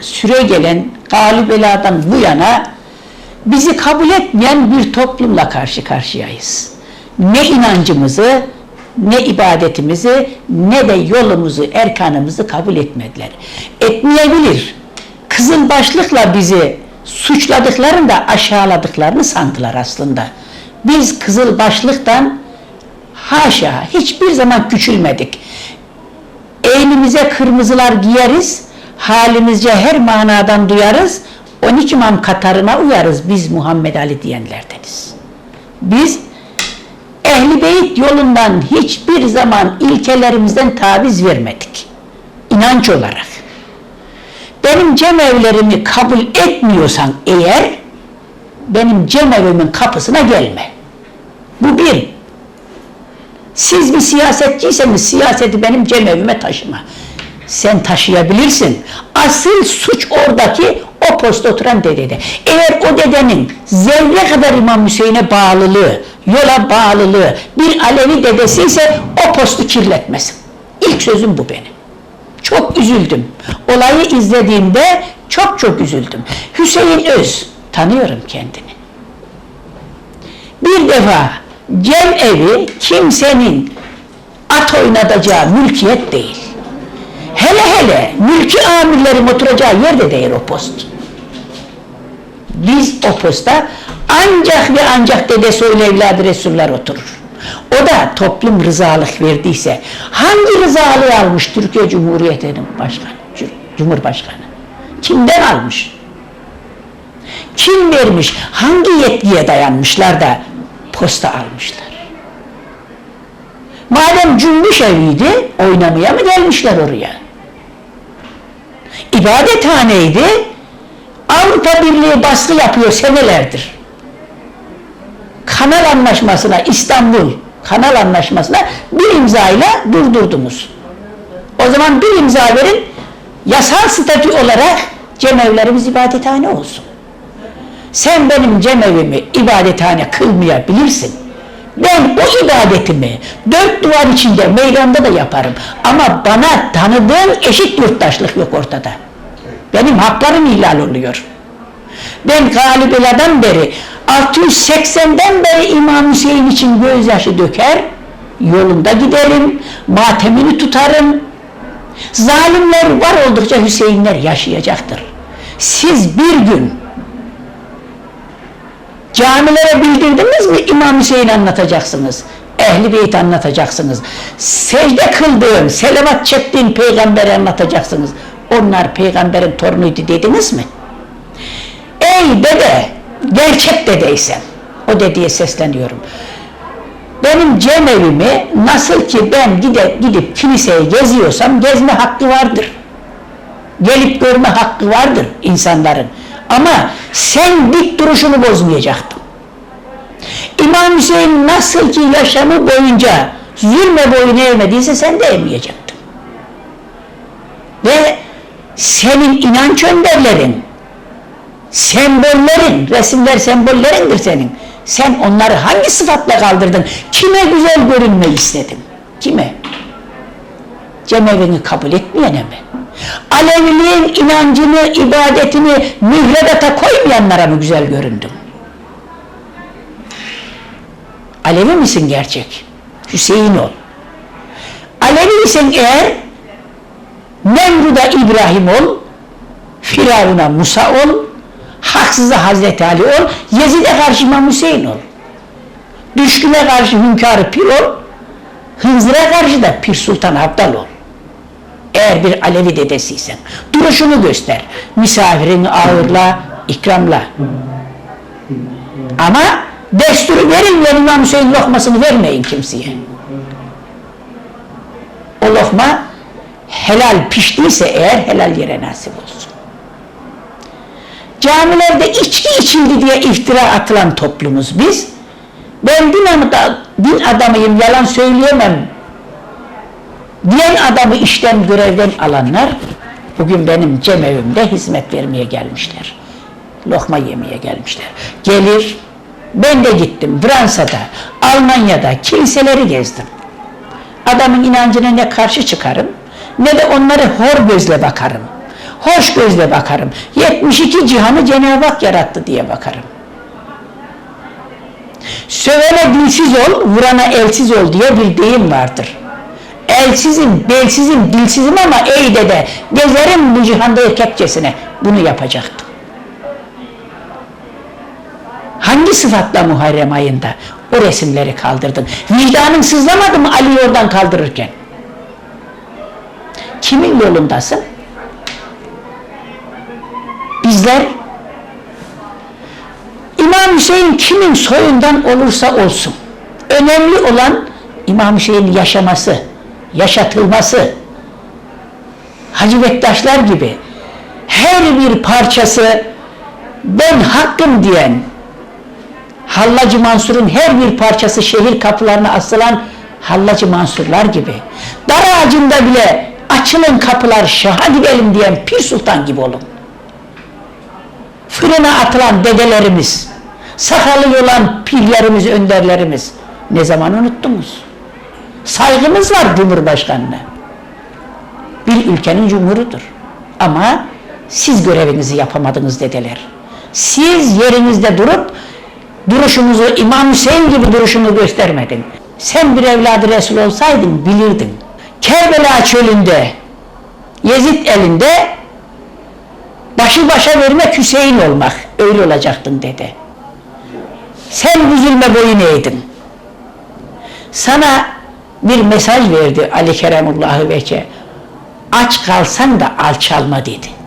süre gelen galip beladan bu yana bizi kabul etmeyen bir toplumla karşı karşıyayız. Ne inancımızı, ne ibadetimizi, ne de yolumuzu, erkanımızı kabul etmediler. Etmeyebilir. Kızıl başlıkla bizi suçladıklarında aşağıladıklarını sandılar aslında. Biz kızıl başlıktan haşa hiçbir zaman küçülmedik. Eynimize kırmızılar giyeriz, halimizce her manadan duyarız, 12 imam katarına uyarız biz Muhammed Ali diyenlerdeniz. Biz Ehli Beyt yolundan hiçbir zaman ilkelerimizden taviz vermedik. İnanç olarak. Benim cemevlerimi kabul etmiyorsan eğer, benim cemevimin kapısına gelme. Bu bir. Siz bir siyasetçiyseniz siyaseti benim cemevime taşıma. Sen taşıyabilirsin. Asıl suç oradaki o posta oturan dedede. Eğer o dedenin zerre kadar İmam Hüseyin'e bağlılığı, yola bağlılığı bir Alevi dedesi ise o postu kirletmesin. İlk sözüm bu benim. Çok üzüldüm. Olayı izlediğimde çok çok üzüldüm. Hüseyin Öz, tanıyorum kendini. Bir defa cem evi kimsenin at oynatacağı mülkiyet değil. Hele hele mülki amirlerin oturacağı yerde değil o post. Biz o posta ancak ve ancak dede soylu evladı Resuller oturur. O da toplum rızalık verdiyse hangi rızalığı almış Türkiye Cumhuriyeti'nin başkanı, Cumhurbaşkanı? Kimden almış? Kim vermiş? Hangi yetkiye dayanmışlar da posta almışlar? Madem cümbüş eviydi, oynamaya mı gelmişler oraya? İbadethaneydi, Avrupa Birliği baskı yapıyor senelerdir. Kanal Anlaşması'na, İstanbul Kanal Anlaşması'na bir imzayla durdurdunuz. O zaman bir imza verin, yasal statü olarak cemevlerimiz ibadethane olsun. Sen benim cemevimi ibadethane kılmayabilirsin. Ben o ibadetimi dört duvar içinde meydanda da yaparım. Ama bana tanıdığın eşit yurttaşlık yok ortada. Benim haklarım ihlal oluyor. Ben Galibela'dan beri 680'den beri İmam Hüseyin için gözyaşı döker, yolunda giderim, matemini tutarım. Zalimler var oldukça Hüseyinler yaşayacaktır. Siz bir gün camilere bildirdiniz mi İmam Hüseyin anlatacaksınız. Ehli Beyt anlatacaksınız. Secde kıldığın, selavat çektiğin peygamberi anlatacaksınız. Onlar peygamberin torunuydu dediniz mi? Ey dede, gerçek dedeysen, o dedeye sesleniyorum. Benim cemevimi nasıl ki ben gidip, gidip kiliseye geziyorsam gezme hakkı vardır. Gelip görme hakkı vardır insanların. Ama sen dik duruşunu bozmayacaktın. İmam Hüseyin nasıl ki yaşamı boyunca zulme boyun eğmediyse sen de eğmeyecektin. Ve senin inanç önderlerin, sembollerin, resimler sembollerindir senin. Sen onları hangi sıfatla kaldırdın? Kime güzel görünmeyi istedin? Kime? Cemevini kabul etmeyene mi? Aleviliğin inancını, ibadetini mühredata koymayanlara mı güzel göründün? Alevi misin gerçek? Hüseyin ol. Alevi isen eğer Nemrud'a İbrahim ol, Firavun'a Musa ol, haksıza Hazreti Ali ol, Yezid'e karşı İmam Hüseyin ol. Düşküne karşı hünkârı pir ol, Hınzır'a karşı da Pir Sultan Abdal ol. Eğer bir Alevi dedesiysen. Duruşunu göster. Misafirini ağırla, ikramla. Ama desturu verilmeyen İmam Hüseyin lokmasını vermeyin kimseye. O lokma helal piştiyse eğer helal yere nasip olsun. Camilerde içki içildi diye iftira atılan toplumuz biz. Ben din, adamı, din adamıyım, yalan söyleyemem diyen adamı işten görevden alanlar bugün benim cemevimde hizmet vermeye gelmişler. Lokma yemeye gelmişler. Gelir, ben de gittim Fransa'da, Almanya'da kiliseleri gezdim. Adamın inancına ne karşı çıkarım, ne de onları hor gözle bakarım. Hoş gözle bakarım. 72 cihanı Cenab-ı Hak yarattı diye bakarım. Sövene dilsiz ol, vurana elsiz ol diye bir deyim vardır. Elsizim, belsizim, dilsizim ama ey dede, gezerim bu cihanda kepçesine. Bunu yapacaktım. Hangi sıfatla Muharrem ayında o resimleri kaldırdın? Vicdanın sızlamadı mı Ali'yi oradan kaldırırken? Kimin yolundasın? Bizler İmam Hüseyin kimin soyundan olursa olsun önemli olan İmam Hüseyin'in yaşaması, yaşatılması. Hacı Bektaşlar gibi her bir parçası ben hakkım diyen Hallacı Mansur'un her bir parçası şehir kapılarına asılan Hallacı Mansurlar gibi. Dar ağacında bile açılın kapılar şaha gidelim diyen Pir Sultan gibi olun. Fırına atılan dedelerimiz, sakalı olan pirlerimiz, önderlerimiz ne zaman unuttunuz? Saygımız var Cumhurbaşkanı'na. Bir ülkenin cumhurudur. Ama siz görevinizi yapamadınız dedeler. Siz yerinizde durup duruşunuzu İmam Hüseyin gibi duruşunu göstermedin. Sen bir evladı Resul olsaydın bilirdin. Kerbela çölünde Yezid elinde başı başa vermek Hüseyin olmak. Öyle olacaktın dede. Sen bu zulme boyun eğdin. Sana bir mesaj verdi Ali Keremullahı Vece. Aç kalsan da alçalma dedi.